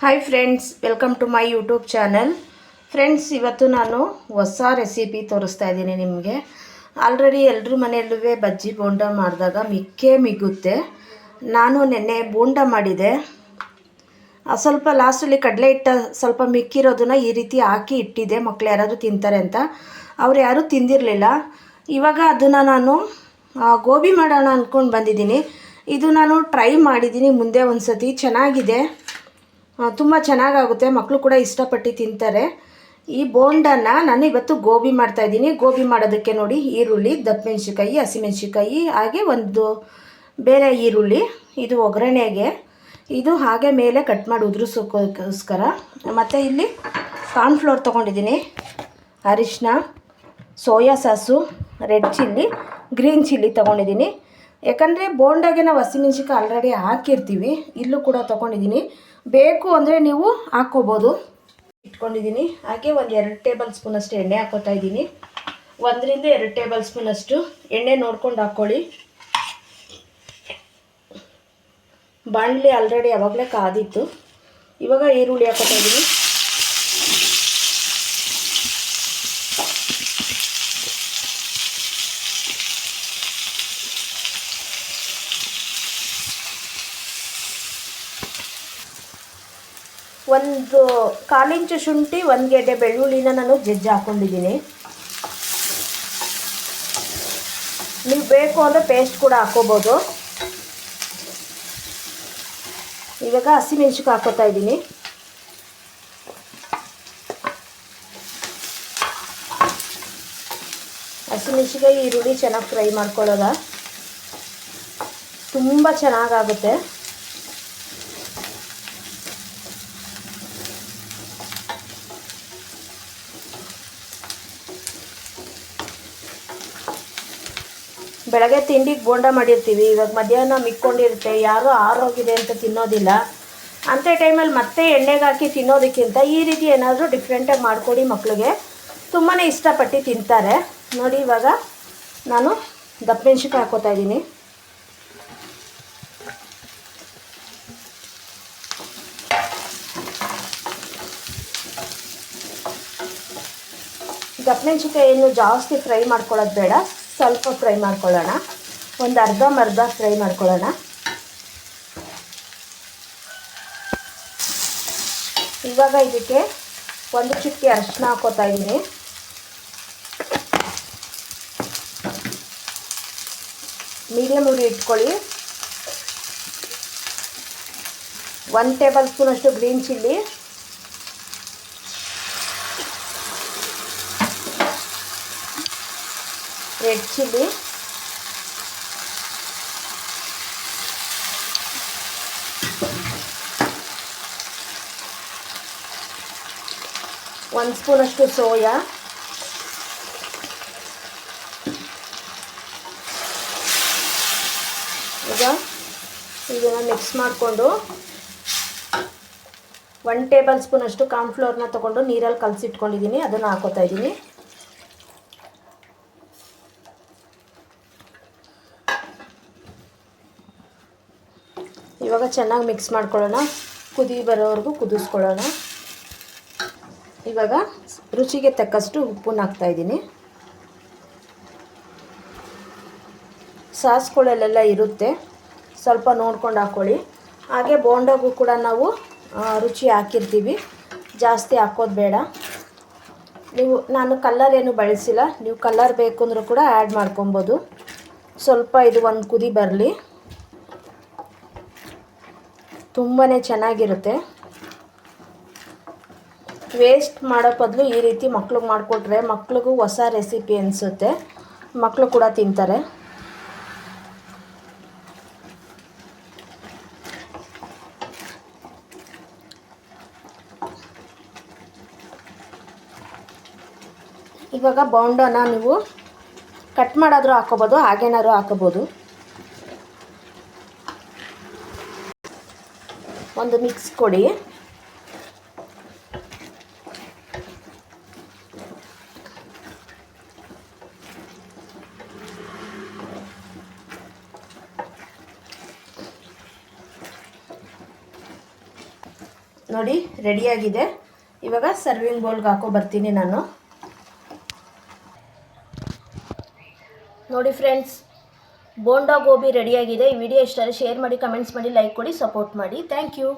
Hi friends welcome to my YouTube channel friends ಇವತ್ತು ನಾನು ಹೊಸ ರೆಸಿಪಿ ತೋರಿಸ್ತಾ ಇದ್ದೀನಿ ನಿಮಗೆ. ಆಲ್ರೆಡಿ ಎಲ್ಲರ ಮನೆಯಲ್ಲೂ ಬಜ್ಜಿ ಬೋಂಡ ಮಾಡಿದಾಗ ಮಿಕ್ಕೇ ಮಿಗುತ್ತೆ. ನಾನು ನೆನ್ನೆ ಬೋಂಡ ಮಾಡಿದೆ. ಸ್ವಲ್ಪ ಲಾಸ್ಟಲ್ಲಿ ಕಡಲೆ ಹಿಟ್ಟ ಸ್ವಲ್ಪ ಮಿಕ್ಕಿರೋದನ್ನ ಈ ರೀತಿ ಹಾಕಿ ಇಟ್ಟಿದ್ದೆ ಮಕ್ಕಳು ಯಾರಾದರೂ ತಿಂತಾರೆ ಅಂತ. ಅವ್ರು ಯಾರೂ ತಿಂದಿರಲಿಲ್ಲ. ಇವಾಗ ಅದನ್ನು ನಾನು ಗೋಬಿ ಮಾಡೋಣ ಅಂದ್ಕೊಂಡು ಬಂದಿದ್ದೀನಿ. ಇದು ನಾನು ಟ್ರೈ ಮಾಡಿದ್ದೀನಿ ಮುಂದೆ ಒಂದು ಸತಿ ಚೆನ್ನಾಗಿದೆ. ತುಂಬ ಚೆನ್ನಾಗಾಗುತ್ತೆ. ಮಕ್ಕಳು ಕೂಡ ಇಷ್ಟಪಟ್ಟು ತಿಂತಾರೆ. ಈ ಬೋಂಡನ ನಾನು ಇವತ್ತು ಗೋಬಿ ಮಾಡ್ತಾಯಿದ್ದೀನಿ ಗೋಬಿ ಮಾಡೋದಕ್ಕೆ ನೋಡಿ, ಈರುಳ್ಳಿ ದಪ್ಪಮೆಣ್ಸಿಕಾಯಿ ಹಸಿಮೆಣ್ಸಿಕಾಯಿ ಹಾಗೆ ಒಂದು ಬೇರೆ ಈರುಳ್ಳಿ. ಇದು ಒಗ್ಗರಣೆಗೆ. ಇದು ಹಾಗೆ ಮೇಲೆ ಕಟ್ ಮಾಡಿ ಉದುರಿಸೋಕ್ಕೋಸ್ಕರ ಮತ್ತು ಇಲ್ಲಿ ಕಾರ್ನ್ಫ್ಲೋರ್ ತೊಗೊಂಡಿದ್ದೀನಿ. ಅರಿಶಿನ soya sauce, red chilli, green chilli ತೊಗೊಂಡಿದ್ದೀನಿ. ಯಾಕಂದರೆ ಬೋಂಡಾಗೆ ನಾವು ಹಸಿಮೆಣ್ಸಿಕಾಯಿ ಆಲ್ರೆಡಿ ಹಾಕಿರ್ತೀವಿ. ಇಲ್ಲೂ ಕೂಡ ತೊಗೊಂಡಿದ್ದೀನಿ ಬೇಕು ಅಂದರೆ ನೀವು ಹಾಕ್ಕೋಬೋದು ಇಟ್ಕೊಂಡಿದ್ದೀನಿ ಹಾಗೆ ಒಂದು ಎರಡು ಟೇಬಲ್ ಸ್ಪೂನಷ್ಟು ಎಣ್ಣೆ ಹಾಕೋತಾ ಇದ್ದೀನಿ ಒಂದರಿಂದ ಎರಡು ಟೇಬಲ್ ಸ್ಪೂನಷ್ಟು ಎಣ್ಣೆ ನೋಡ್ಕೊಂಡು ಹಾಕ್ಕೊಳ್ಳಿ ಬಾಣಲಿ ಆಲ್ರೆಡಿ ಯಾವಾಗಲೇ ಕಾದಿತ್ತು. ಇವಾಗ ಈರುಳ್ಳಿ ಹಾಕೋತಾ ಇದ್ದೀನಿ ಒಂದು ಕಾಲಿಂಚು ಶುಂಠಿ, ಒಂದು ಗೆಡ್ಡೆ ಬೆಳ್ಳುಳ್ಳಿನ ನಾನು ಜಜ್ಜಿ ಹಾಕ್ಕೊಂಡಿದ್ದೀನಿ ನೀವು ಬೇಕು ಅಂದರೆ ಪೇಸ್ಟ್ ಕೂಡ ಹಾಕ್ಕೋಬೋದು ಇವಾಗ ಹಸಿಮೆಣ್ಸಿಕಾಯಿ ಹಾಕೋತಾ ಇದ್ದೀನಿ. ಹಸಿಮೆಣ್ಸಿಕಾಯಿ ಈರುಳ್ಳಿ ಚೆನ್ನಾಗಿ ಫ್ರೈ ಮಾಡ್ಕೊಳ್ಳೋದ? ತುಂಬ ಚೆನ್ನಾಗಾಗುತ್ತೆ. ಬೆಳಗ್ಗೆ ತಿಂಡಿಗೆ ಬೋಂಡ ಮಾಡಿರ್ತೀವಿ. ಇವಾಗ ಮಧ್ಯಾಹ್ನ ಮಿಕ್ಕೊಂಡಿರುತ್ತೆ. ಯಾರೂ ಆರೋಗಿದೆ ಅಂತ ತಿನ್ನೋದಿಲ್ಲ. ಅಂಥ ಟೈಮಲ್ಲಿ ಮತ್ತೆ ಎಣ್ಣೆಗೆ ಹಾಕಿ ತಿನ್ನೋದಕ್ಕಿಂತ ಈ ರೀತಿ ಏನಾದರೂ ಡಿಫ್ರೆಂಟಾಗಿ ಮಾಡಿಕೊಡಿ ಮಕ್ಕಳಿಗೆ ತುಂಬಾ ಇಷ್ಟಪಟ್ಟು ತಿಂತಾರೆ. ನೋಡಿ ಇವಾಗ ನಾನು ದಪ್ಪಮೆಣ್ಸಿಕಾಯಿ ಹಾಕೋತಾ ಇದ್ದೀನಿ. ದಪ್ಪಮೆಣ್ಸಿಕಾಯಿ ಏನು ಜಾಸ್ತಿ ಫ್ರೈ ಮಾಡ್ಕೊಳ್ಳೋದು ಬೇಡ. ಸ್ವಲ್ಪ ಫ್ರೈ ಮಾಡ್ಕೊಳ್ಳೋಣ. ಒಂದು ಅರ್ಧ ಮರ್ಧ ಫ್ರೈ ಮಾಡ್ಕೊಳ್ಳೋಣ. ಇವಾಗ ಇದಕ್ಕೆ ಒಂದು ಚಿಟಿಕೆ ಅರಿಶಿನ ಹಾಕೋತಾ ಇದ್ದೀನಿ. ಮೀಡಿಯಮ್ ಉರಿ ಇಟ್ಕೊಳ್ಳಿ. ಒನ್ ಟೇಬಲ್ ಸ್ಪೂನಷ್ಟು ಗ್ರೀನ್ ಚಿಲ್ಲಿ. ರೆಡ್ ಚಿಲ್ಲಿ ಒಂದು ಸ್ಪೂನಷ್ಟು ಸೋಯಾ ಈಗ ಇದನ್ನು ಮಿಕ್ಸ್ ಮಾಡಿಕೊಂಡು ಒನ್ ಟೇಬಲ್ ಸ್ಪೂನಷ್ಟು ಕಾರ್ನ್ಫ್ಲೋರ್ನ ತೊಗೊಂಡು ನೀರಲ್ಲಿ ಕಲಸಿಟ್ಕೊಂಡಿದ್ದೀನಿ ಅದನ್ನು ಹಾಕೋತಾ ಇದ್ದೀನಿ ಇವಾಗ ಚೆನ್ನಾಗಿ ಮಿಕ್ಸ್ ಮಾಡ್ಕೊಳ್ಳೋಣ. ಕುದಿ ಬರೋವರೆಗೂ ಕುದಿಸ್ಕೊಳ್ಳೋಣ. ಇವಾಗ ರುಚಿಗೆ ತಕ್ಕಷ್ಟು ಉಪ್ಪನ್ನ ಹಾಕ್ತಾಯಿದ್ದೀನಿ ಸಾಸ್ಗಳಲ್ಲೆಲ್ಲ ಇರುತ್ತೆ. ಸ್ವಲ್ಪ ನೋಡ್ಕೊಂಡು ಹಾಕ್ಕೊಳ್ಳಿ ಹಾಗೆ ಬೋಂಡಾಗೂ ಕೂಡ ನಾವು ರುಚಿ ಹಾಕಿರ್ತೀವಿ. ಜಾಸ್ತಿ ಹಾಕೋದು ಬೇಡ. ನೀವು, ನಾನು ಕಲ್ಲರ್ ಏನು ಬಳಸಿಲ್ಲ. ನೀವು ಕಲ್ಲರ್ ಬೇಕು ಅಂದರೂ ಕೂಡ ಆ್ಯಡ್ ಮಾಡ್ಕೊಬೋದು. ಸ್ವಲ್ಪ ಇದು ಒಂದು ಕುದಿ ಬರಲಿ. ತುಂಬಾ ಚೆನ್ನಾಗಿರುತ್ತೆ. ವೇಸ್ಟ್ ಮಾಡೋ ಬದಲು ಈ ರೀತಿ ಮಕ್ಳಿಗೆ ಮಾಡಿಕೊಟ್ರೆ ಮಕ್ಳಿಗೂ ಹೊಸ ರೆಸಿಪಿ ಅನಿಸುತ್ತೆ. ಮಕ್ಕಳು ಕೂಡ ತಿಂತಾರೆ. ಇವಾಗ ಬೌಂಡನ ನೀವು ಕಟ್ ಮಾಡಾದರೂ ಹಾಕೋಬೋದು, ಹಾಗೇನಾದ್ರು ಹಾಕೋಬೋದು. ಒಂದು ಮಿಕ್ಸ್ ಕೊಡಿ. ನೋಡಿ ರೆಡಿಯಾಗಿದೆ ಇವಾಗ ಸರ್ವಿಂಗ್ ಬೌಲ್ಗೆ ಹಾಕೋ ಬರ್ತೀನಿ ನಾನು. ನೋಡಿ ಫ್ರೆಂಡ್ಸ್ ಬೋಂಡಾ ಗೋಬಿ ರೆಡಿಯಾಗಿದೆ ಈ ವಿಡಿಯೋ ಇಷ್ಟ ಶೇರ್ ಮಾಡಿ ಕಮೆಂಟ್ಸ್ ಮಾಡಿ ಲೈಕ್ ಕೊಡಿ ಸಪೋರ್ಟ್ ಮಾಡಿ. Thank you